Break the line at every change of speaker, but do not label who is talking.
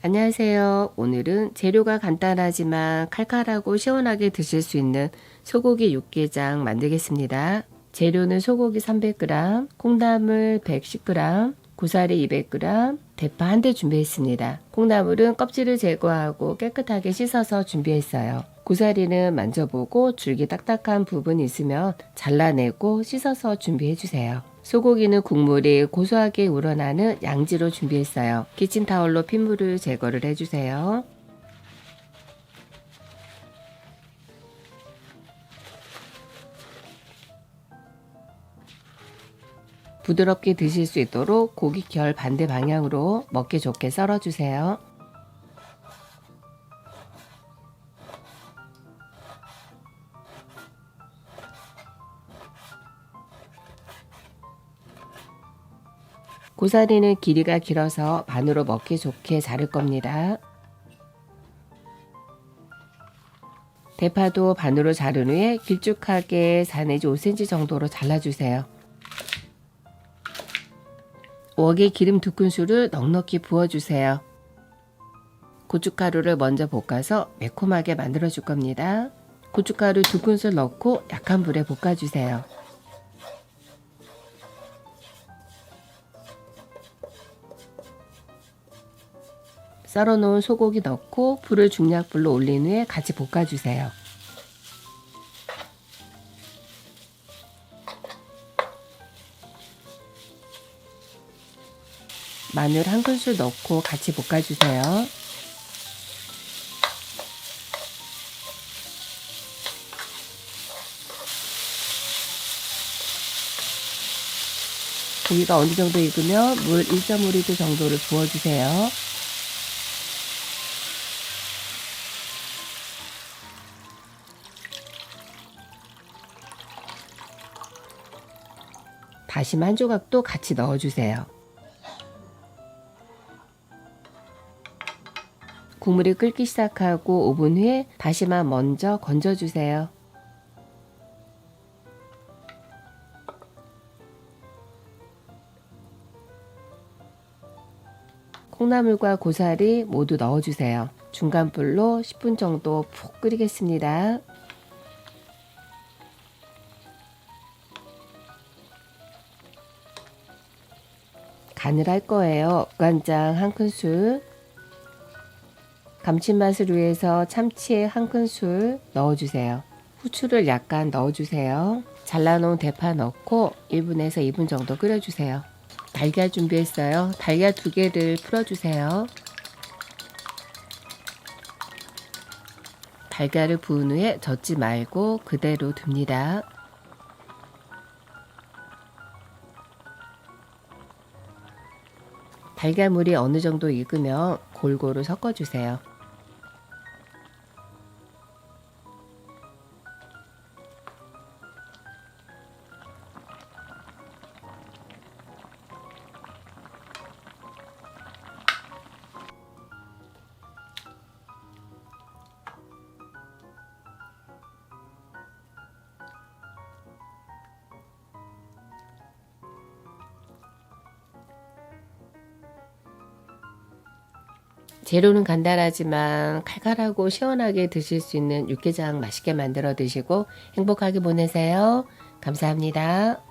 안녕하세요. 오늘은 재료가 간단하지만 칼칼하고 시원하게 드실 수 있는 소고기 육개장 만들겠습니다. 재료는 소고기 300g, 콩나물 110g, 고사리 200g, 대파 한 대 준비했습니다. 콩나물은 껍질을 제거하고 깨끗하게 씻어서 준비했어요. 고사리는 만져보고 줄기 딱딱한 부분 있으면 잘라내고 씻어서 준비해주세요. 소고기는 국물이 고소하게 우러나는 양지로 준비했어요. 키친타올로 핏물을 제거를 해주세요. 부드럽게 드실 수 있도록 고기 결 반대 방향으로 먹기 좋게 썰어주세요. 고사리는 길이가 길어서 반으로 먹기 좋게 자를 겁니다. 대파도 반으로 자른 후에 길쭉하게 4 내지 5cm 정도로 잘라주세요. 웍에 기름 두 큰술을 넉넉히 부어주세요. 고춧가루를 먼저 볶아서 매콤하게 만들어 줄 겁니다. 고춧가루 두 큰술 넣고 약한 불에 볶아주세요. 썰어놓은 소고기 넣고 불을 중약불로 올린 후에 같이 볶아주세요. 마늘 한 큰술 넣고 같이 볶아주세요. 고기가 어느 정도 익으면 물 1.5리터 정도를 부어주세요. 다시마 한 조각도 같이 넣어주세요. 국물이 끓기 시작하고 5분 후에 다시마 먼저 건져주세요. 콩나물과 고사리 모두 넣어주세요. 중간 불로 10분 정도 푹 끓이겠습니다. 간을 할 거예요. 간장 한 큰술, 감칠맛을 위해서 참치에 한 큰술 넣어주세요. 후추를 약간 넣어주세요. 잘라놓은 대파 넣고 1분에서 2분 정도 끓여주세요. 달걀 준비했어요. 달걀 두 개를 풀어주세요. 달걀을 부은 후에 젓지 말고 그대로 둡니다. 달걀물이 어느 정도 익으면 골고루 섞어주세요. 재료는 간단하지만 칼칼하고 시원하게 드실 수 있는 육개장 맛있게 만들어 드시고 행복하게 보내세요. 감사합니다.